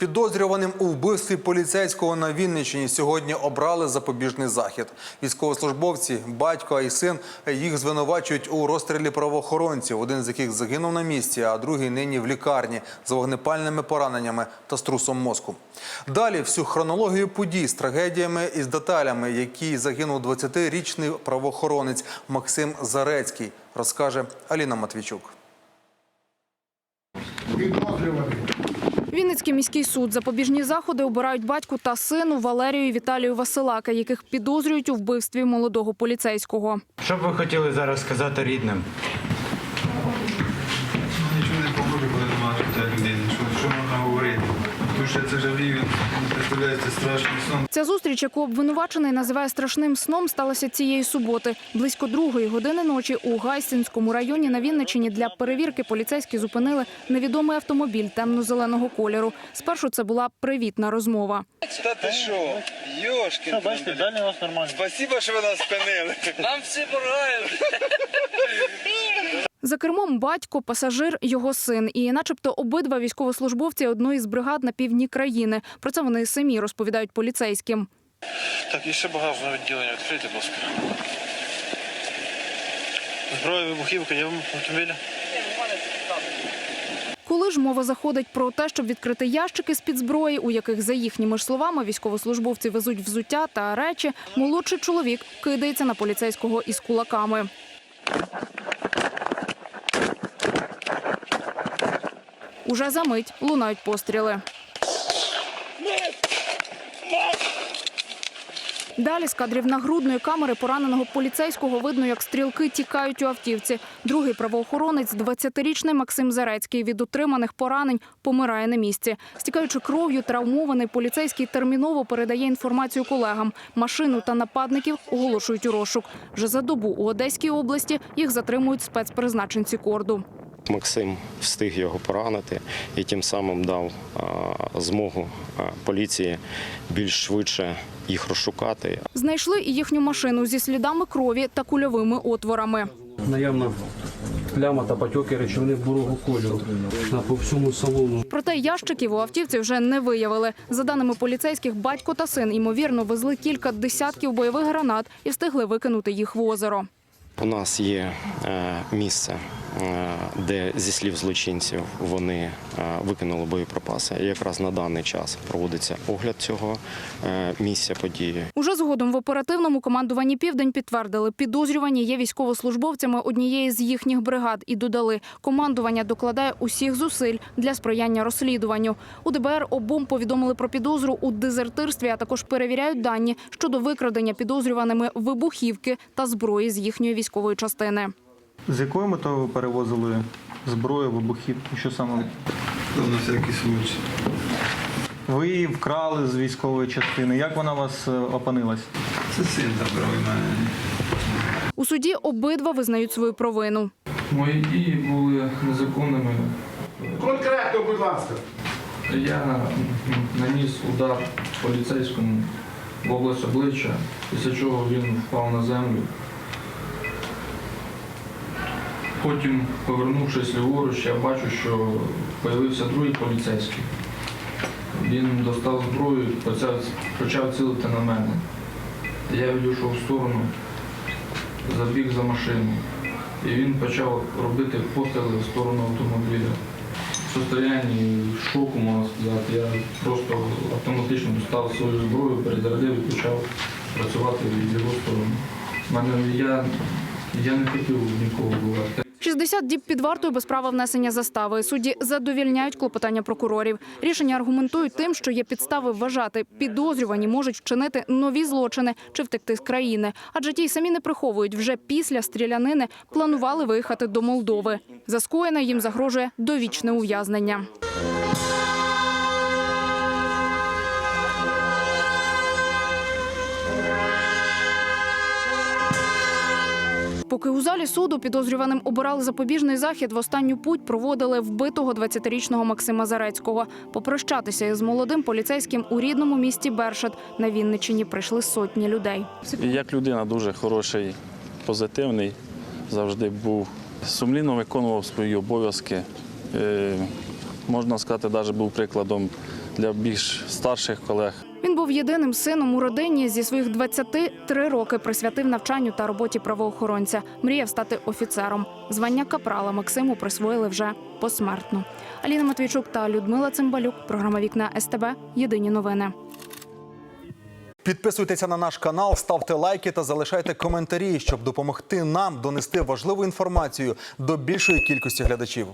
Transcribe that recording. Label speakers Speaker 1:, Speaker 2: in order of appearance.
Speaker 1: Підозрюваним у вбивстві поліцейського на Вінниччині сьогодні обрали запобіжний захід. Військовослужбовці, батько і син їх звинувачують у розстрілі правоохоронців, один з яких загинув на місці, а другий нині в лікарні з вогнепальними пораненнями та струсом мозку. Далі всю хронологію подій з трагедіями і з деталями, які загинув 20-річний правоохоронець Максим Зарецький, розкаже Аліна Матвійчук.
Speaker 2: підозрюваний.
Speaker 3: Вінницький міський суд запобіжні заходи обирають батьку та сину Валерію і Віталію Василака, яких підозрюють у вбивстві молодого поліцейського.
Speaker 4: Що б ви хотіли зараз сказати рідним?
Speaker 5: Нічого не поможе, коли немає людини. Що, що можна говорити? Тому що це жалію, представляється страшний сон.
Speaker 3: Ця зустріч, яку обвинувачений називає страшним сном, сталася цієї суботи. Близько другої години ночі у Гайсинському районі на Вінниччині для перевірки поліцейські зупинили невідомий автомобіль темно-зеленого кольору. Спершу це була привітна розмова.
Speaker 6: Та ти що? Йошкін.
Speaker 7: Бачите, далі у вас нормально.
Speaker 6: Спасибо, що ви нас спинили. Нам всі порають.
Speaker 3: За кермом батько, пасажир, його син. І начебто обидва військовослужбовці одної з бригад на півдні країни. Про це вони самі розповідають поліцейським.
Speaker 7: Так, і ще багажне відділення відкрите, будь ласка. Зброя, вибухівка, є в автомобілі?
Speaker 3: Коли ж мова заходить про те, щоб відкрити ящики з-під зброї, у яких, за їхніми ж словами, військовослужбовці везуть взуття та речі, молодший чоловік кидається на поліцейського із кулаками. Уже за мить лунають постріли. Далі з кадрів нагрудної камери пораненого поліцейського видно, як стрілки тікають у автівці. Другий правоохоронець, 20-річний Максим Зарецький, від отриманих поранень помирає на місці. Стікаючи кров'ю, травмований поліцейський терміново передає інформацію колегам. Машину та нападників оголошують у розшук. Вже за добу у Одеській області їх затримують спецпризначенці корду.
Speaker 8: Максим встиг його поранити і тим самим дав змогу поліції більш швидше їх розшукати.
Speaker 3: Знайшли і їхню машину зі слідами крові та кульовими отворами.
Speaker 9: Наявна пляма та потьоки речовини бурого кольору на по всьому салону.
Speaker 3: Проте ящиків у автівці вже не виявили. За даними поліцейських, батько та син ймовірно везли кілька десятків бойових гранат і встигли викинути їх в озеро.
Speaker 8: У нас є е, місце, де зі слів злочинців вони е, викинули боєприпаси. Якраз на даний час проводиться огляд цього е, місця події.
Speaker 3: Уже згодом в оперативному командуванні Південь підтвердили, підозрювані є військовослужбовцями однієї з їхніх бригад і додали, командування докладає усіх зусиль для сприяння розслідуванню. У ДБР обом повідомили про підозру у дезертирстві, а також перевіряють дані щодо викрадення підозрюваними вибухівки та зброї з їхньої військової частини.
Speaker 10: З якою метою ви перевозили зброю, вибухівку? Що саме?
Speaker 5: На всякий случай.
Speaker 10: Ви її вкрали з військової частини. Як вона у вас е, опинилась?
Speaker 5: Це син забрав у мене.
Speaker 3: У суді обидва визнають свою провину.
Speaker 11: Мої дії були незаконними.
Speaker 2: Конкретно, будь ласка.
Speaker 11: Я наніс удар поліцейському в область обличчя, після чого він впав на землю. Потім, повернувшись ліворуч, я бачу, що з'явився другий поліцейський. Він достав зброю і почав, цілити на мене. Я відійшов в сторону, забіг за машину. І він почав робити постріли в сторону автомобіля. В состоянні шоку, можна сказати, я просто автоматично достав свою зброю, перезарядив і почав працювати в його сторону. Мене, я, я не хотів нікого вбивати.
Speaker 3: 60 діб під вартою без права внесення застави. Судді задовільняють клопотання прокурорів. Рішення аргументують тим, що є підстави вважати, підозрювані можуть вчинити нові злочини чи втекти з країни. Адже ті й самі не приховують. Вже після стрілянини планували виїхати до Молдови. За скоєне їм загрожує довічне ув'язнення. Поки у залі суду підозрюваним обирали запобіжний захід, в останню путь проводили вбитого 20-річного Максима Зарецького. Попрощатися із молодим поліцейським у рідному місті Бершат на Вінниччині прийшли сотні людей.
Speaker 7: Як людина дуже хороший, позитивний, завжди був. Сумлінно виконував свої обов'язки. Е, Можна сказати, навіть був прикладом для більш старших колег.
Speaker 3: Він був єдиним сином у родині. Зі своїх 23 роки присвятив навчанню та роботі правоохоронця. Мріяв стати офіцером. Звання капрала Максиму присвоїли вже посмертно. Аліна Матвійчук та Людмила Цимбалюк. Програма Вікна СТБ. Єдині новини.
Speaker 1: Підписуйтеся на наш канал, ставте лайки та залишайте коментарі, щоб допомогти нам донести важливу інформацію до більшої кількості глядачів.